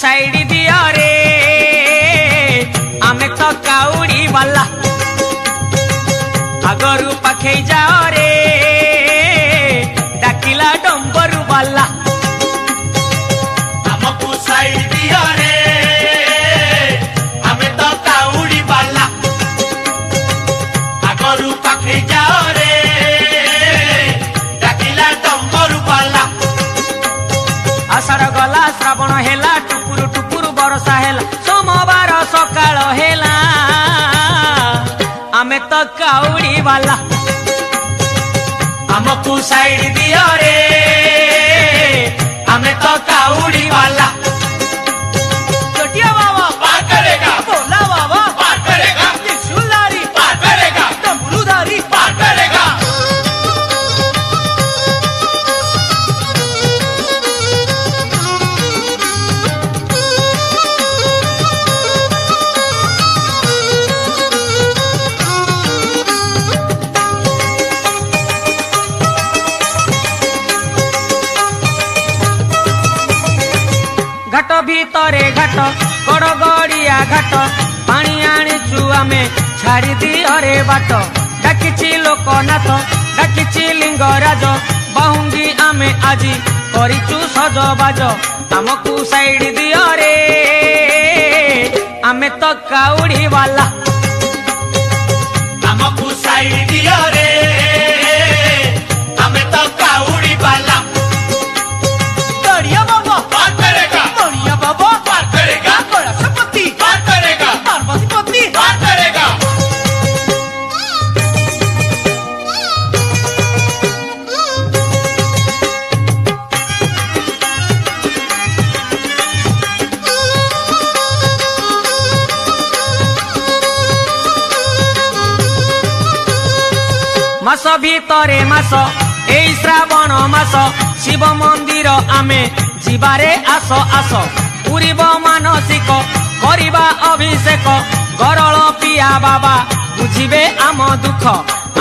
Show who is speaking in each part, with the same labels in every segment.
Speaker 1: side দিও রে আমি তো কাউড়ি
Speaker 2: বালা আগরু পাখেই যাও ତମେ ତ କାଉଡି ବାଲା ଆମକୁ ସାଇଡ ଦିଅ ରେ ଆମେ ତ କାଉଡି ବାଲା
Speaker 1: ভিতরে
Speaker 2: ঘাট বড়
Speaker 1: গড়িয়া ঘাট
Speaker 2: পানি আনিছু
Speaker 1: আমি
Speaker 2: ছাড়ি দিহরে
Speaker 1: বাট
Speaker 2: ডাকিছি লোকনাথ
Speaker 1: ডাকিছি লিঙ্গরাজ বাহুঙ্গি আমি আজি করিছু সজবাজ আমকু সাইড দিহরে আমি তো কাউড়িওয়ালা আমকু সাইড দিহরে মাস ভিতরে মাস এই শ্রাবণ মাস শিব মন্দির ଆମେ ଯିବାରେ ଆସ ଆସ ପୁରିବ ମାନସିକ କରିବା ଅଭିଷେକ ଗରଳ ପିଆ ବାବା ବୁଝିବେ ଆମ ଦୁଃଖ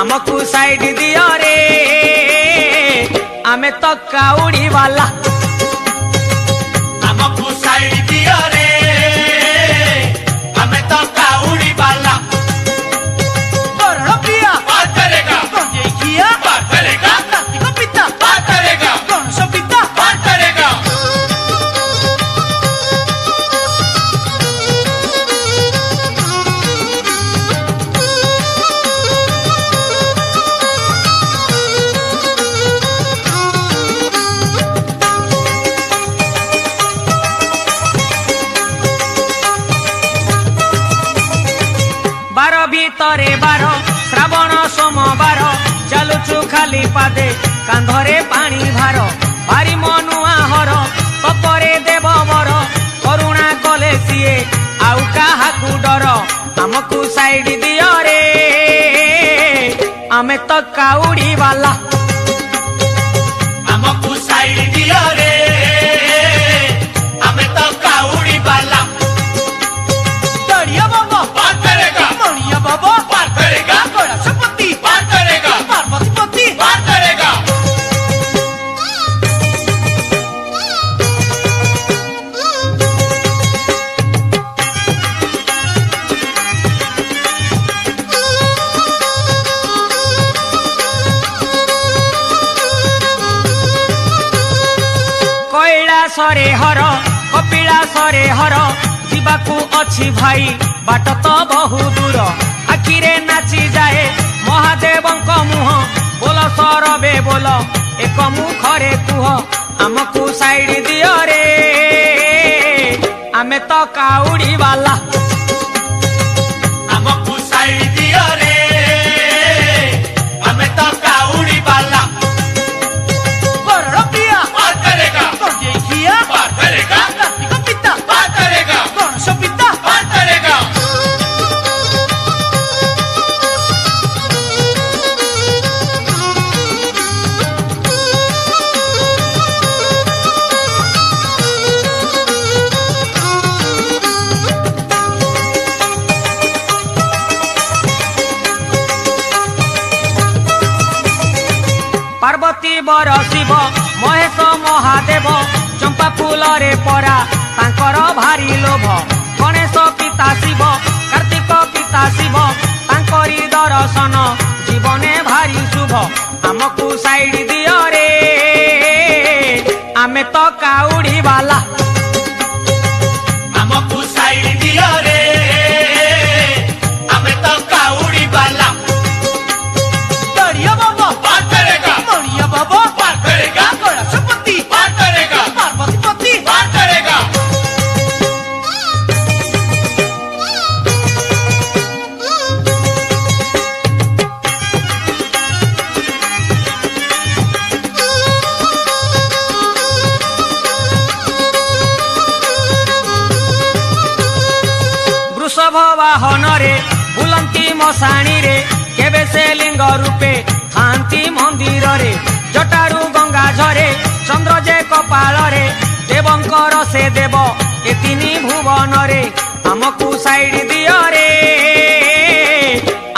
Speaker 1: ଆମକୁ ସାଇଡ୍ ଦିଅରେ ଆମେ ତ କାଉଡ଼ିବାଲା ଖାଲି ପାଦେ କାନ୍ଧରେ ପାଣି ଭାର ଭାରି ମନୁଆ ହର ତପରେ ଦେବ ବର କରୁଣା କଲେ ସିଏ ଆଉ କାହାକୁ ଡର ଆମକୁ ସାଇଡ୍ ଦିଅ ରେ ଆମେ ତ କାଉଡ଼ି ବାଲା
Speaker 2: ଆମକୁ ସାଇଡ୍ ଦିଅ ରେ
Speaker 1: କପିଳାସରେ ହର କପିଳାସରେ ହର ଯିବାକୁ ଅଛି ଭାଇ ବାଟ ତ ବହୁ ଦୂର ଆଖିରେ ନାଚି ଯାଏ ମହାଦେବଙ୍କ ମୁହଁ ବୋଲ ସରବେ ବୋଲ ଏକ ମୁଖରେ କୁହ ଆମକୁ ସାଇଡ୍ ଦିଅରେ ଆମେ ତ କାଉଡ଼ିବାଲା পার্বতী বর শিব মহেশ মহাদেব চম্পা ফুলরে পরা তাঁকর ভারি লোভ গণেশ পিতা শিব কার্তিক পিতা শিব তাঁকরি দর্শন জীবনে ভারি শুভ আমকু সাইড দিয়রে ଆମେ ତ କାଉଡ଼ିବାଲା ବାହନରେ ବୁଲନ୍ତି ମଶାଣିରେ କେବେ ସେ ଲିଙ୍ଗ ରୂପେ ଥାନ୍ତି ମନ୍ଦିରରେ ଜଟାରୁ ଗଙ୍ଗା ଝରେ ଚନ୍ଦ୍ର ଯେ କପାଳରେ ଦେବଙ୍କର ସେ ଦେବ ଏ ତିନି ଭୁବନରେ ଆମକୁ ସାଇଡ୍ ଦିଅରେ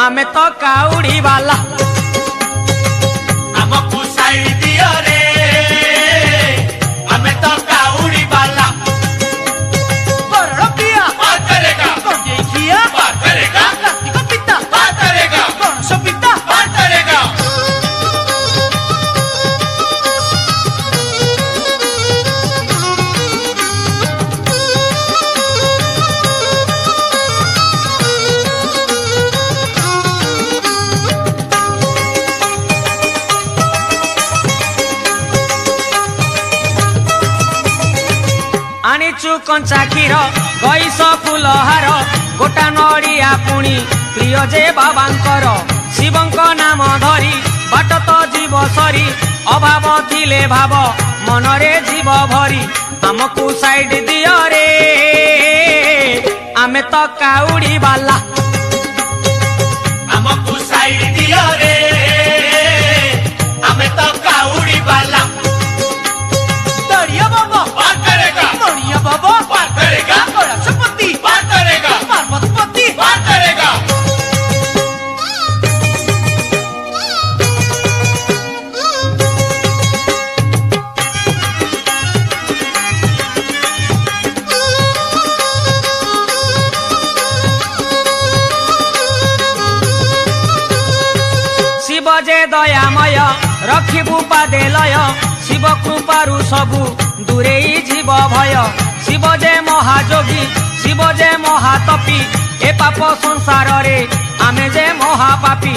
Speaker 1: ଆମେ ତ କାଉଡ଼ି ବାଲା ଆଣିଛୁ କଞ୍ଚା କ୍ଷୀର ଗଇସ ଫୁଲହାର ଗୋଟା ନଡ଼ିଆ ପୁଣି ପ୍ରିୟ ଯେ ବାବାଙ୍କର ଶିବଙ୍କ ନାମ ଧରି ବାଟ ତ ଯିବ ସରି ଅଭାବ ଥିଲେ ଭାବ ମନରେ ଯିବ ଭରି ଆମକୁ ସାଇଡ୍ ଦିଅରେ ଆମେ ତ କାଉଡ଼ି ବାଲା ରଖିବୁ ପାଦେ ଲୟ ଶିବ କୃପାରୁ ସବୁ ଦୂରେଇ ଯିବ ଭୟ ଶିବ ଯେ ମହାଯୋଗୀ ଶିବ ଯେ ମହାତପି ଏ ପାପ ସଂସାରରେ ଆମେ ଯେ ମହାପାପି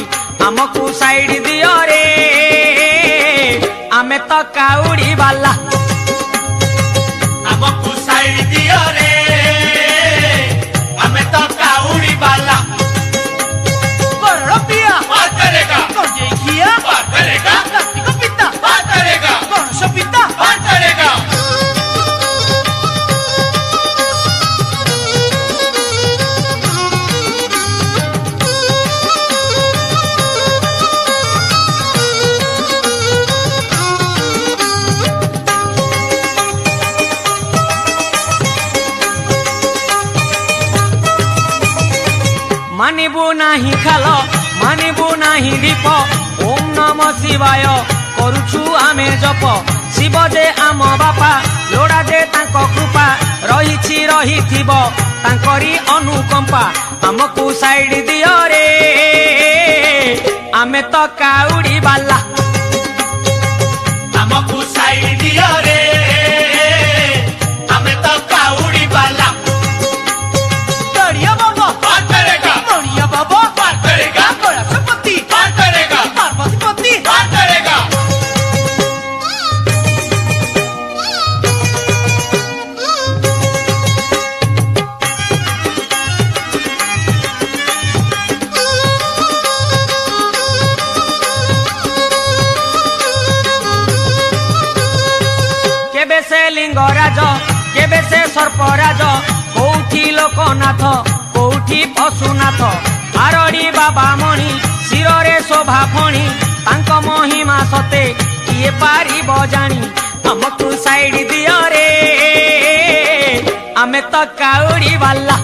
Speaker 1: ଆମକୁ ସାଇଡ୍ ଦିଅରେ ଆମେ ତ କାଉଡ଼ି ବାଲା
Speaker 2: মানিব নাহি
Speaker 3: খাল মানিব
Speaker 2: নাহি দীপ
Speaker 3: ওম নম
Speaker 2: শিবায় করুছু
Speaker 3: আমি জপ
Speaker 2: শিব যে
Speaker 3: আম বাপা
Speaker 2: লোড়া যে
Speaker 1: তাঙ্ক কৃপা রহিছি রহিথিব তাঙ্করি অনুকম্পা আমকু সাইড দিও রে ଆମେ ତ କାଉଡ଼ି ବାଲା
Speaker 2: ଆମକୁ ସାଇଡ୍
Speaker 1: ଦିଅରେ লিঙ্গরাଜ কেবে সে সর্পরাজ କୋଉଠି ଲୋକନାଥ କୋଉଠି পশুনাথ ଆରଡ଼ି ବାବା ମଣି ଶିରରେ ଶୋଭା ଫଣି ତାଙ୍କ ମହିମା ସତେ କିଏ ପାରିବ ଜାଣି ଆମକୁ ସାଇଡ୍ ଦିଅରେ ଆମେ ତ କାଉଡ଼ି ବାଲା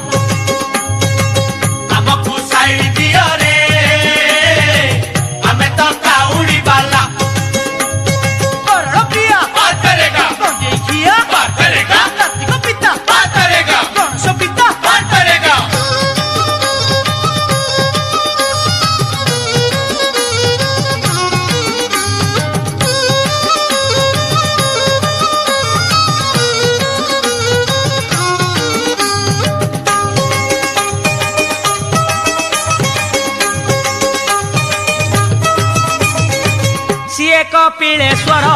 Speaker 1: କପିଳେଶ୍ୱର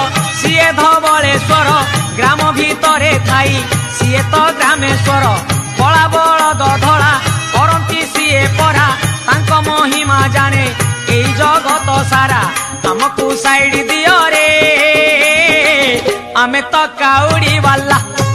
Speaker 1: ସିଏ ଧବଳେଶ୍ୱର ଗ୍ରାମ ଭିତରେ ଥାଇ ସିଏ ତ ଗ୍ରାମେଶ୍ୱର କଳା ବଳଦ ଧଳା କରନ୍ତି ସିଏ ପରା ତାଙ୍କ ମହିମା ଜାଣେ ଏଇ ଜଗତ ସାରା ଆମକୁ ସାଇଡ୍ ଦିଅରେ ଆମେ ତ କାଉଡ଼ି ବାଲା